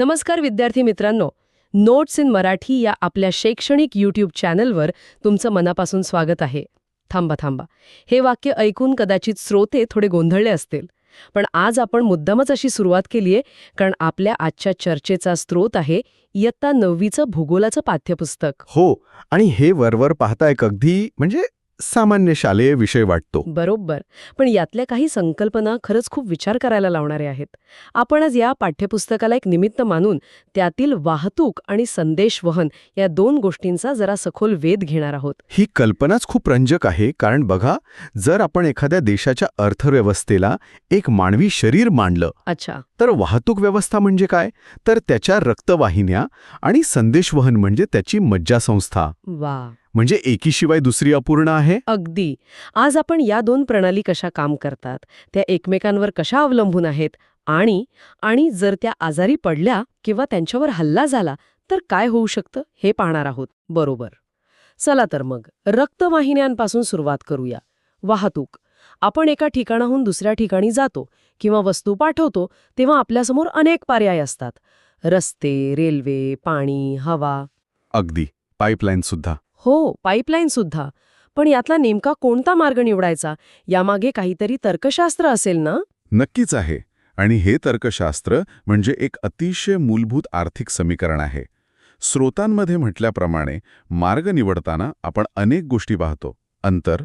नमस्कार विद्यार्थी मित्रांनो. नोट्स इन मराठी या आपल्या शैक्षणिक यूट्यूब चॅनलवर तुमचं मनापासून स्वागत आहे. थांबा थांबा. हे वाक्य ऐकून कदाचित श्रोते थोडे गोंधळले असतील. पण आज आपण मुद्दामच अशी सुरुवात केली आहे कारण आपल्या आजच्या चर्चेचा स्रोत आहे इयत्ता नववीचं भूगोलाचं पाठ्यपुस्तक. हो आणि हे वरवर पाहताय अगदी म्हणजे सामान्य शालेय विषय वाटतो. बरोबर. पण यातल्या काही संकल्पना खरंच खूप विचार करायला लावणाऱ्या आहेत. आपण आज या पाठ्यपुस्तकाला एक निमित्त मानून त्यातील वाहतूक आणि संदेशवहन या दोन गोष्टींचा जरा सखोल वेध घेणार आहोत. ही कल्पनाच खूप रंजक आहे कारण बघा जर आपण एखाद्या देशाच्या अर्थव्यवस्थेला एक मानवी शरीर मांडलं अच्छा. तर वाहतूक व्यवस्था म्हणजे काय? तर त्याच्या रक्तवाहिन्या आणि संदेशवहन म्हणजे त्याची मज्जासंस्था. वा. म्हणजे एकीशिवाय दुसरी अपूर्ण आहे? अगदी. आज आपण या दोन प्रणाली कशा काम करतात त्या एकमेकांवर कशा अवलंबून आहेत आणि आणि जर त्या आजारी पडल्या किंवा त्यांच्यावर हल्ला झाला तर काय होऊ शकतं हे पाहणार आहोत. बरोबर. चला तर मग रक्तवाहिन्यांपासून सुरुवात करूया. वाहतूक. आपण एका ठिकाणाहून दुसऱ्या ठिकाणी जातो किंवा वस्तू पाठवतो तेव्हा आपल्यासमोर अनेक पर्याय असतात. रस्ते रेल्वे पाणी हवा. अगदी. पाईपलाईन सुद्धा. हो पाईपलाईन सुद्धा. पण यातला नेमका कोणता मार्ग निवडायचा? यामागे काहीतरी तर्कशास्त्र असेल ना? नक्कीच आहे. आणि हे तर्कशास्त्र म्हणजे एक अतिशय मूलभूत आर्थिक समीकरण आहे. स्रोतांमध्ये म्हटल्याप्रमाणे मार्ग निवडताना आपण अनेक गोष्टी पाहतो. अंतर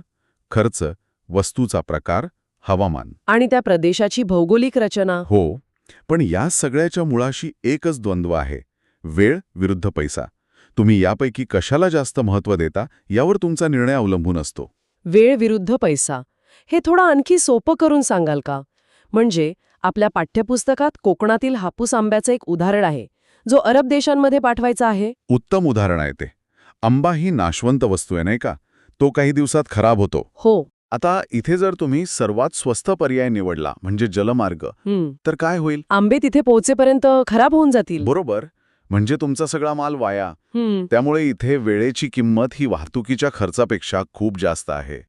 खर्च वस्तूचा प्रकार हवामान. आणि त्या प्रदेशाची भौगोलिक रचना? हो. पण या सगळ्याच्या मुळाशी एकच द्वंद्व आहे. वेळ विरुद्ध पैसा. तुम्ही यापैकी कशाला जास्त महत्त्व देता यावर तुमचा निर्णय अवलंबून असतो. वेळ विरुद्ध पैसा. हे थोडं आणखी सोपं करून सांगाल का? म्हणजे आपल्या पाठ्यपुस्तकात कोकणातील हापूस आंब्याचं एक उदाहरण आहे जो अरब देशांमध्ये पाठवायचा आहे? उत्तम उदाहरण आहे ते. आंबा ही नाशवंत वस्तू आहे नाही का? तो काही दिवसात खराब होतो. हो. आता इथे जर तुम्ही सर्वात स्वस्त पर्याय निवडला म्हणजे जलमार्ग. तर काय होईल? आंबे तिथे पोहोचेपर्यंत खराब होऊन जातील. बरोबर. म्हणजे तुमचा सगळा माल वाया. त्यामुळे इथे वेळेची किंमत ही वाहतुकीच्या खर्चापेक्षा खूप जास्त आहे.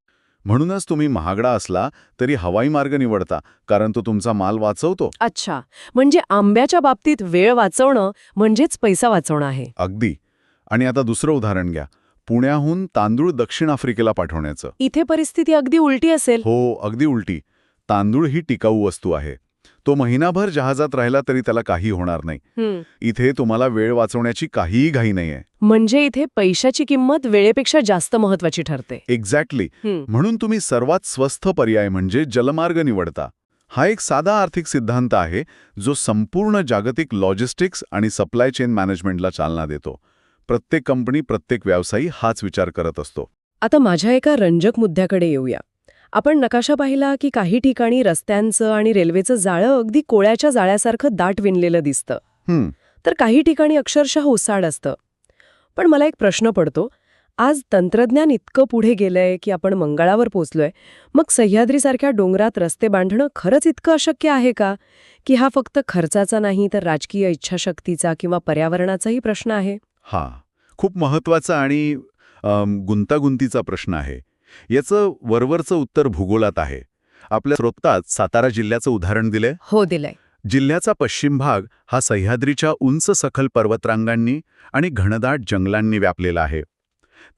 म्हणूनच तुम्ही महागडा असला तरी हवाई मार्ग निवडता कारण तो तुमचा माल वाचवतो. अच्छा. म्हणजे आंब्याच्या बाबतीत वेळ वाचवणं म्हणजेच पैसा वाचवणं आहे. अगदी. आणि आता दुसरं उदाहरण घ्या. पुण्याहून तांदूळ दक्षिण आफ्रिकेला पाठवण्याचं. इथे परिस्थिती अगदी उलटी असेल. हो अगदी उलटी. तांदूळ ही टिकाऊ वस्तू आहे. तो महिनाभर जहाजात राहिला तरी त्याला काही होणार नाही. इथे तुम्हाला वेळ वाचवण्याची काहीही घाई नाहीये. म्हणजे इथे पैशाची किंमत वेळेपेक्षा जास्त महत्वाची ठरते. एक्झॅक्टली. म्हणून तुम्ही सर्वात स्वस्त पर्याय म्हणजे जलमार्ग निवडता. हा एक साधा आर्थिक सिद्धांत आहे जो संपूर्ण जागतिक लॉजिस्टिक्स आणि सप्लाय चेन मॅनेजमेंटला चालना देतो. प्रत्येक कंपनी प्रत्येक व्यावसायी हाच विचार करत असतो. आता माझ्या एका रंजक मुद्द्याकडे येऊया. आपण नकाशा पाहिला की काही ठिकाणी रस्त्यांचं आणि रेल्वेचं जाळं अगदी कोळ्याच्या जाळ्यासारखं दाट विणलेलं दिसतं. तर काही ठिकाणी अक्षरशः ओसाड असतं. पण मला एक प्रश्न पडतो आज तंत्रज्ञान इतकं पुढे गेलंय की आपण मंगळावर पोचलोय मग सह्याद्रीसारख्या डोंगरात रस्ते बांधणं खरंच इतकं अशक्य आहे का? की हा फक्त खर्चाचा नाही तर राजकीय इच्छाशक्तीचा किंवा पर्यावरणाचाही प्रश्न आहे? हा. खूप महत्त्वाचा आणि गुंतागुंतीचा प्रश्न आहे. याचं वरवरचं उत्तर भूगोलात आहे. आपल्या स्रोतात सातारा जिल्ह्याचं उदाहरण दिलंय. हो दिलंय. जिल्ह्याचा पश्चिम भाग हा सह्याद्रीच्या उंच सखल पर्वतरांगांनी आणि घनदाट जंगलांनी व्यापलेला आहे.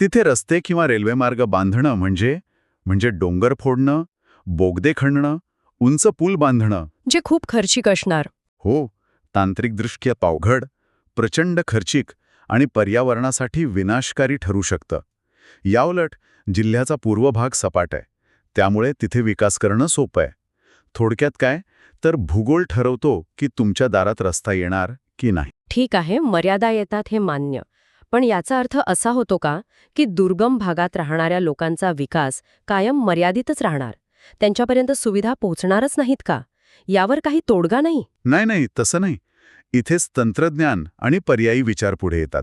तिथे रस्ते किंवा रेल्वेमार्ग बांधणं म्हणजे म्हणजे डोंगर फोडणं बोगदे खणणं उंच पूल बांधणं. जे खूप खर्चिक असणार. हो तांत्रिकदृष्ट्या पावघड प्रचंड खर्चिक आणि पर्यावरणासाठी विनाशकारी ठरू शकतं. याउलट जिल्ह्याचा पूर्व भाग सपाट आहे. त्यामुळे तिथे विकास करणं सोपं आहे. थोडक्यात काय? तर भूगोल ठरवतो की तुमच्या दारात रस्ता येणार की नाही. ठीक आहे मर्यादा येतात हे मान्य. पण याचा अर्थ असा होतो का की दुर्गम भागात राहणाऱ्या लोकांचा विकास कायम मर्यादितच राहणार. त्यांच्यापर्यंत सुविधा पोहोचणारच नाहीत का? यावर काही तोडगा नाही? नाही नाही तसं नाही. इथेच तंत्रज्ञान आणि पर्यायी विचार पुढे येतात.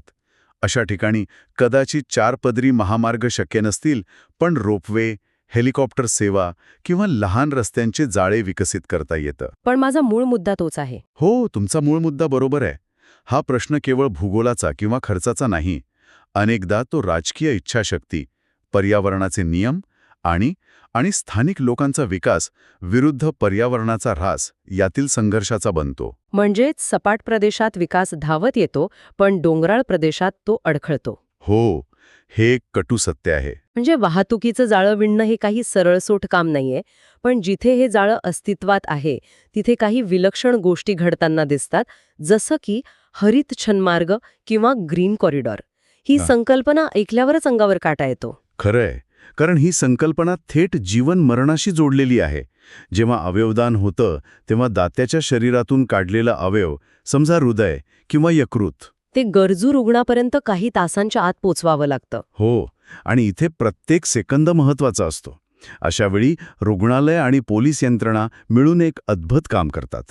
अशा ठिकाणी कदाचित चार पदरी महामार्ग शक्य नसतील पण रोपवे हेलिकॉप्टर सेवा किंवा लहान रस्त्यांचे जाळे विकसित करता येतं. पण माझा मूळ मुद्दा तोच आहे. हो तुमचा मूळ मुद्दा बरोबर आहे. हा प्रश्न केवळ भूगोलाचा किंवा खर्चाचा नाही. अनेकदा तो राजकीय इच्छाशक्ती पर्यावरणाचे नियम आणि आणि स्थानिक लोकांचा विकास विरुद्ध पर्यावरणाचा ऱ्हास यातील संघर्षाचा बनतो. म्हणजेच सपाट प्रदेशात विकास धावत येतो पण डोंगराळ प्रदेशात तो अडखळतो. हो हे एक कटू सत्य आहे. म्हणजे वाहतुकीचं जाळं विणणं हे काही सरळसोट काम नाहीये पण जिथे हे जाळं अस्तित्वात आहे तिथे काही विलक्षण गोष्टी घडताना दिसतात जसं की हरित छनमार्ग किंवा ग्रीन कॉरिडॉर. ही हा. संकल्पना ऐकल्यावरच अंगावर काटा येतो. खरंय. कारण ही संकल्पना थेट जीवन मरणाशी जोडलेली आहे. जेव्हा अवयवदान होतं तेव्हा दात्याच्या शरीरातून काढलेला अवयव समजा हृदय किंवा यकृत. ते गरजू रुग्णापर्यंत काही तासांच्या आत पोचवावं लागतं. हो आणि इथे प्रत्येक सेकंद महत्त्वाचा असतो. अशावेळी रुग्णालय आणि पोलीस यंत्रणा मिळून एक अद्भुत काम करतात.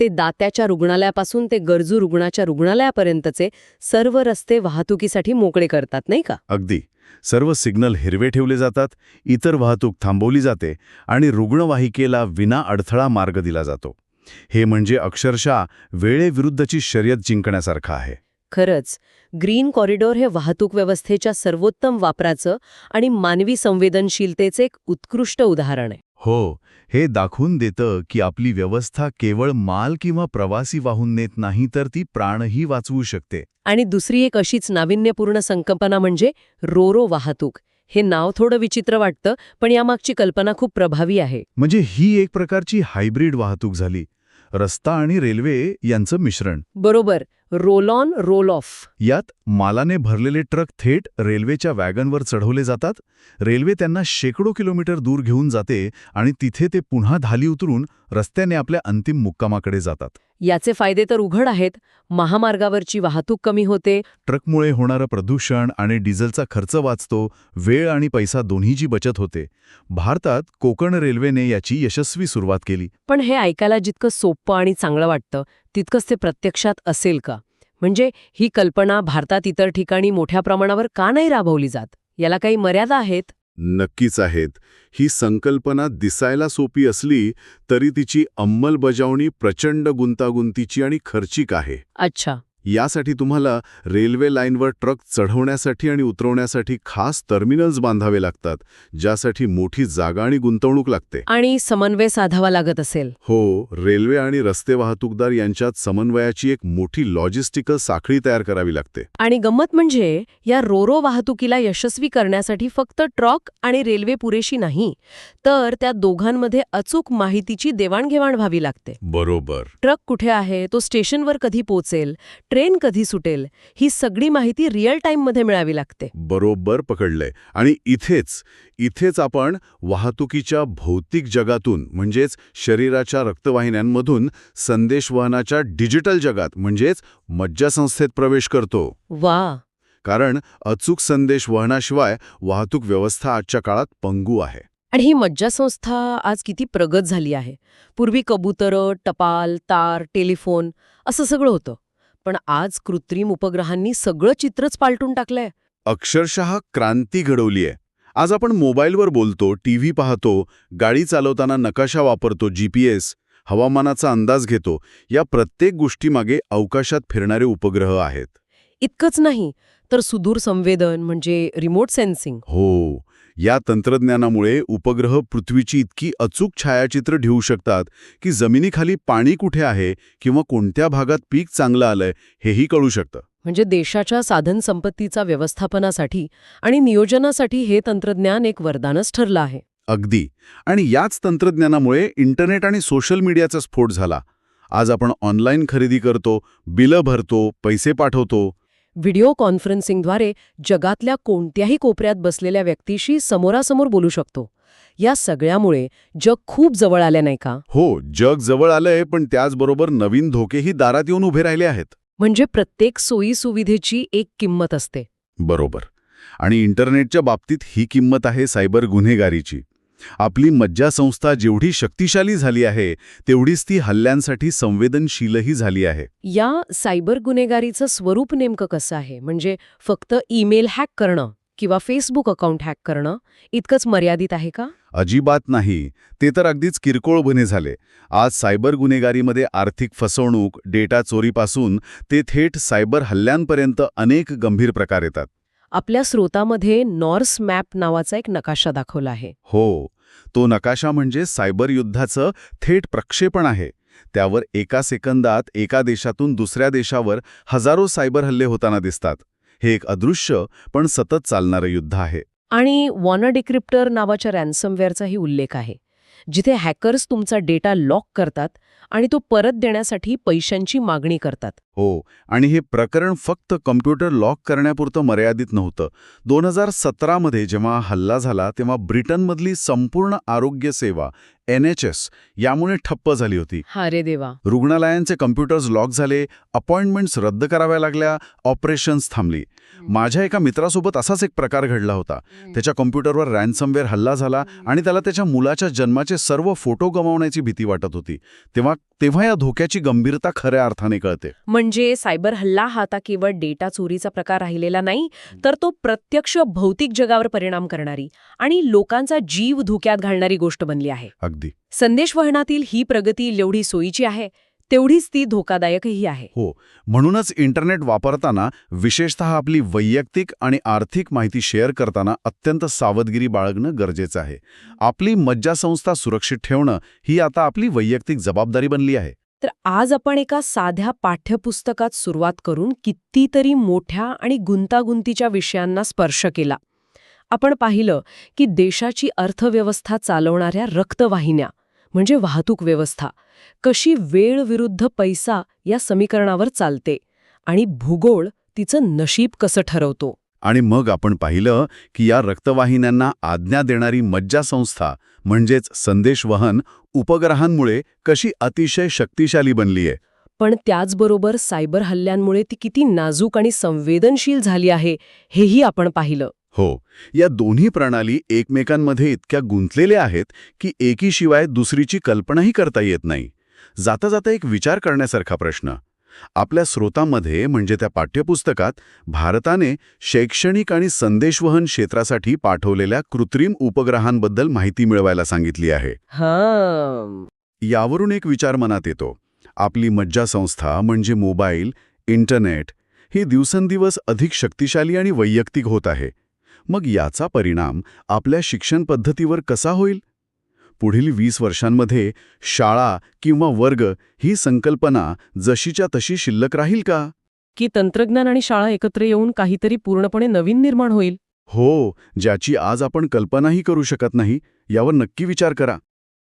ते दात्याच्या रुग्णालयापासून ते गरजू रुग्णाच्या रुग्णालयापर्यंतचे सर्व रस्ते वाहतुकीसाठी मोकळे करतात नाही का? अगदी. सर्व सिग्नल हिरवे ठेवले जातात इतर वाहतूक थांबवली जाते आणि रुग्णवाहिकेला विना अडथळा मार्ग दिला जातो. हे म्हणजे अक्षरशः वेळेविरुद्धची शर्यत जिंकण्यासारखं आहे. खरंच ग्रीन कॉरिडॉर हे वाहतूक व्यवस्थेच्या सर्वोत्तम वापराचं आणि मानवी संवेदनशीलतेचे एक उत्कृष्ट उदाहरण आहे. हो हे दाखवून देतं की आपली व्यवस्था केवळ माल किंवा प्रवासी वाहून नेत नाही तर ती प्राणही वाचवू शकते. आणि दुसरी एक अशीच नाविन्यपूर्ण संकल्पना म्हणजे रोरो वाहतूक. हे नाव थोडं विचित्र वाटतं पण यामागची कल्पना खूप प्रभावी आहे. म्हणजे ही एक प्रकारची हायब्रिड वाहतूक झाली. रस्ता आणि रेल्वे यांचं मिश्रण. बरोबर. Roll on roll off. यात मालाने भरलेले ट्रक थेट रेल्वेच्या वॅगनवर चढवले जातात. रेल्वे त्यांना शेकडो किलोमीटर दूर घेऊन जाते आणि तिथे ते पुन्हा धाली उतरून रस्त्याने आपल्या अंतिम मुक्कामाकडे जातात. याचे फायदे तर उघड आहेत. महामार्गावरची वाहतूक कमी होते. ट्रकमुळे होणारं प्रदूषण आणि डिझेलचा खर्च वाचतो. वेळ आणि पैसा दोन्हीची बचत होते. भारतात कोकण रेल्वेने याची यशस्वी सुरुवात केली. पण हे ऐकायला जितकं सोपं आणि चांगलं वाटतं तितकंच ते प्रत्यक्षात असेल का? म्हणजे ही कल्पना भारतात इतर ठिकाणी मोठ्या प्रमाणावर का नाही राबवली जात? याला काही मर्यादा आहेत? नक्कीच आहेत. ही संकल्पना दिसायला सोपी असली तरी तिची अंमलबजावणी प्रचंड गुंतागुंतीची आणि खर्चिक आहे. अच्छा. यासाठी तुम्हाला रेल्वे लाईनवर ट्रक चढवण्यासाठी आणि उतरवण्यासाठी खास टर्मिनल्स बांधावे लागतात ज्यासाठी मोठी जागा आणि गुंतवणूक लागते. आणि समन्वय साधावा लागत असेल. हो रेल्वे आणि रस्ते वाहतूकदार यांच्यात समन्वयाची एक मोठी लॉजिस्टिकल साखळी तयार करावी लागते. आणि गंमत म्हणजे या रोरो वाहतुकीला यशस्वी करण्यासाठी फक्त ट्रक आणि रेल्वे पुरेशी नाही तर त्या दोघांमध्ये अचूक माहितीची देवाणघेवाण व्हावी लागते. बरोबर. ट्रक कुठे आहे तो स्टेशनवर कधी पोचेल ट्रेन कधी सुटेल ही सगळी माहिती रिअल टाईममध्ये मिळावी लागते. बरोबर पकडलंय. आणि इथेच इथेच आपण वाहतुकीच्या भौतिक जगातून म्हणजेच शरीराच्या रक्तवाहिन्यांमधून संदेशवहनाच्या डिजिटल जगात म्हणजेच मज्जासंस्थेत प्रवेश करतो. वा! कारण अचूक संदेश वहनाशिवाय वाहतूक व्यवस्था आजच्या काळात पंगू आहे. आणि ही मज्जासंस्था आज किती प्रगत झाली आहे. पूर्वी कबुतरं टपाल तार टेलिफोन असं सगळं होतं. पण आज कृत्रिम उपग्रहांनी सगळं चित्रच पालटून टाकलंय. अक्षरशः क्रांती घडवली आहे आज आपण मोबाईलवर बोलतो टीव्ही पाहतो गाडी चालवताना नकाशा वापरतो जीपीएस हवामानाचा अंदाज घेतो या प्रत्येक गोष्टीमागे अवकाशात फिरणारे उपग्रह आहेत. इतकंच नाही तर सुदूर संवेदन म्हणजे रिमोट सेन्सिंग. हो. या तंत्रज्ञानामुळे उपग्रह पृथ्वीची इतकी अचूक छायाचित्र ठेवू शकतात की जमिनीखाली पाणी कुठे आहे किंवा कोणत्या भागात पीक चांगलं आलंय हेही कळू शकतं. म्हणजे देशाच्या साधनसंपत्तीचा व्यवस्थापनासाठी आणि नियोजनासाठी हे तंत्रज्ञान एक वरदानच ठरलं आहे. अगदी. आणि याच तंत्रज्ञानामुळे इंटरनेट आणि सोशल मीडियाचा स्फोट झाला. आज आपण ऑनलाईन खरेदी करतो बिलं भरतो पैसे पाठवतो व्हिडिओ कॉन्फरन्सिंगद्वारे जगातल्या कोणत्याही कोपऱ्यात बसलेल्या व्यक्तीशी समोरासमोर बोलू शकतो. या सगळ्यामुळे जग खूप जवळ आले नाही का? हो जग जवळ आलंय पण त्याचबरोबर नवीन धोकेही दारात येऊन उभे राहिले आहेत. म्हणजे प्रत्येक सोयी सुविधेची एक किंमत असते. बरोबर. आणि इंटरनेटच्या बाबतीत ही किंमत आहे सायबर गुन्हेगारीची. आपली मज्जासंस्था जेवढी शक्तिशाली झाली आहे तेवढीच ती हल्ल्यांसाठी संवेदनशीलही झाली आहे. या सायबर गुन्हेगारीचं स्वरूप नेमकं कसं आहे? म्हणजे फक्त ईमेल हॅक करणं किंवा फेसबुक अकाउंट हॅक करणं इतकंच मर्यादित आहे का? अजिबात नाही. ते तर अगदीच किरकोळ गुन्हे झाले. आज सायबर गुन्हेगारीमध्ये आर्थिक फसवणूक डेटा चोरीपासून ते थेट सायबर हल्ल्यांपर्यंत अनेक गंभीर प्रकार येतात. आपल्या स्रोतामध्ये नॉर्स मॅप नावाचा एक नकाशा दाखवला आहे. हो तो नकाशा म्हणजे सायबर युद्धाचं थेट प्रक्षेपण आहे. त्यावर एका सेकंदात एका देशातून दुसऱ्या देशावर हजारो सायबर हल्ले होताना दिसतात. हे एक अदृश्य पण सतत चालणारं युद्ध आहे. आणि वॉनर डिक्रिप्टर नावाच्या रॅन्समवेअरचाही उल्लेख आहे. जिथे हॅकर्स तुमचा डेटा लॉक करतात आणि तो परत देण्यासाठी पैशांची मागणी करतात. हो आणि हे प्रकरण फक्त कम्प्युटर लॉक करण्यापुरतं मर्यादित नव्हतं. दोन हजार सतरामध्ये जेव्हा हल्ला झाला तेव्हा ब्रिटनमधली संपूर्ण आरोग्य सेवा एन एच एस यामुळे ठप्प झाली होती. हा रे देवा. रुग्णालयांचे कम्प्युटर्स लॉक झाले अपॉइंटमेंट्स रद्द कराव्या लागल्या ऑपरेशन्स थांबली. माझ्या एका मित्रासोबत असाच एक प्रकार घडला होता. त्याच्या कम्प्युटरवर रॅन्समवेअर हल्ला झाला आणि त्याला त्याच्या मुलाच्या जन्माचे सर्व फोटो गमावण्याची भीती वाटत होती. तेव्हा तेव्हा या धोक्याची गंभीरता खऱ्या अर्थाने कळते. म्हणजे सायबर हल्ला हा आता केवळ डेटा चोरीचा प्रकार राहिलेला नाही तर तो प्रत्यक्ष भौतिक जगावर परिणाम करणारी आणि लोकांचा जीव धोक्यात घालणारी गोष्ट बनली आहे. अगदी. संदेशवहनातील ही प्रगती जेवढी सोयीची आहे? तेवढीच ती धोकादायकही आहे. हो म्हणूनच इंटरनेट वापरताना विशेषतः आपली वैयक्तिक आणि आर्थिक माहिती शेअर करताना अत्यंत सावधगिरी बाळगणं गरजेचं आहे. आपली मज्जासंस्था सुरक्षित ठेवणं ही आता आपली वैयक्तिक जबाबदारी बनली आहे. तर आज आपण एका साध्या पाठ्यपुस्तकात सुरुवात करून कितीतरी मोठ्या आणि गुंतागुंतीच्या विषयांना स्पर्श केला. आपण पाहिलं की देशाची अर्थव्यवस्था चालवणाऱ्या रक्तवाहिन्या म्हणजे वाहतूक व्यवस्था. कशी वेळ विरुद्ध पैसा या समीकरणावर चालते आणि भूगोल तिचं नशीब कसं ठरवतो. आणि मग आपण पाहिलं की या रक्तवाहिन्यांना आज्ञा देणारी मज्जासंस्था म्हणजेच संदेशवहन उपग्रहांमुळे कशी अतिशय शक्तिशाली बनली आहे. पण त्याचबरोबर सायबर हल्ल्यांमुळे ती किती नाजूक आणि संवेदनशील झाली आहे हेही आपण पाहिलं. हो या दोन्ही प्रणाली एकमेकांमध्ये इतक्या गुंतलेल्या आहेत की एकीशिवाय दुसरीची कल्पनाही करता येत नाही. जाता जाता एक विचार करण्यासारखा प्रश्न. आपल्या स्रोतांमध्ये म्हणजे त्या पाठ्यपुस्तकात भारताने शैक्षणिक आणि संदेशवहन क्षेत्रासाठी पाठवलेल्या कृत्रिम उपग्रहांबद्दल माहिती मिळवायला सांगितली आहे. हा. यावरून एक विचार मनात येतो. आपली मज्जासंस्था म्हणजे मोबाईल इंटरनेट ही दिवसेंदिवस अधिक शक्तिशाली आणि वैयक्तिक होत आहे. मग याचा परिणाम आपल्या शिक्षण पद्धतीवर कसा होईल? पुढील वीस वर्षांमध्ये शाळा किंवा वर्ग ही संकल्पना जशीच्या तशी शिल्लक राहील का? की तंत्रज्ञान आणि शाळा एकत्र येऊन काहीतरी पूर्णपणे नवीन निर्माण होईल? हो ज्याची आज आपण कल्पनाही करू शकत नाही यावर नक्की विचार करा.